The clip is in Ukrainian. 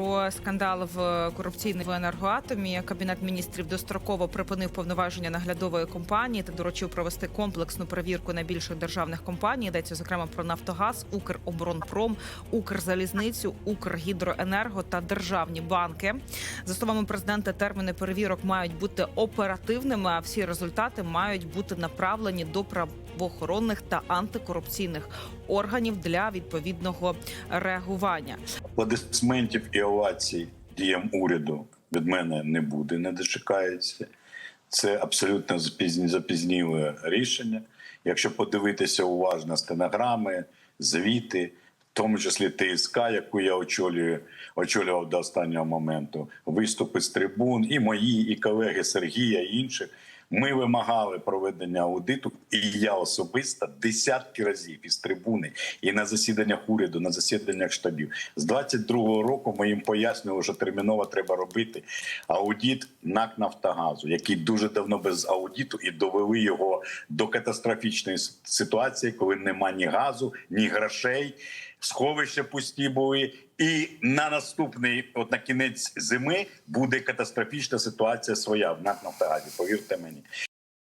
Про скандал в корупційній в енергоатомі кабінет міністрів достроково припинив повноваження наглядової компанії та доручив провести комплексну перевірку найбільших державних компаній. Йдеться зокрема про Нафтогаз, Укроборонпром, Укрзалізницю, Укргідроенерго та державні банки. За словами президента, терміни перевірок мають бути оперативними, а всі результати мають бути направлені до правоохоронних та антикорупційних органів для відповідного реагування. Аплодисментів і овацій діям уряду від мене не буде, не дочекається. Це абсолютно запізні- запізніле рішення. Якщо подивитися уважно стенограми, звіти, в тому числі ТСК, яку я очолюю, очолював до останнього моменту, виступи з трибун, і мої, і колеги Сергія, і інших. Ми вимагали проведення аудиту, і я особисто десятки разів із трибуни і на засіданнях уряду, на засіданнях штабів. З 22-го року ми їм пояснювали, що терміново треба робити аудит НАК Нафтогазу, який дуже давно без аудиту, і довели його до катастрофічної ситуації, коли нема ні газу, ні грошей. Сховища пусті були, і на наступний, от на кінець зими, буде катастрофічна ситуація своя в НАК Нафтогазі. Повірте мені.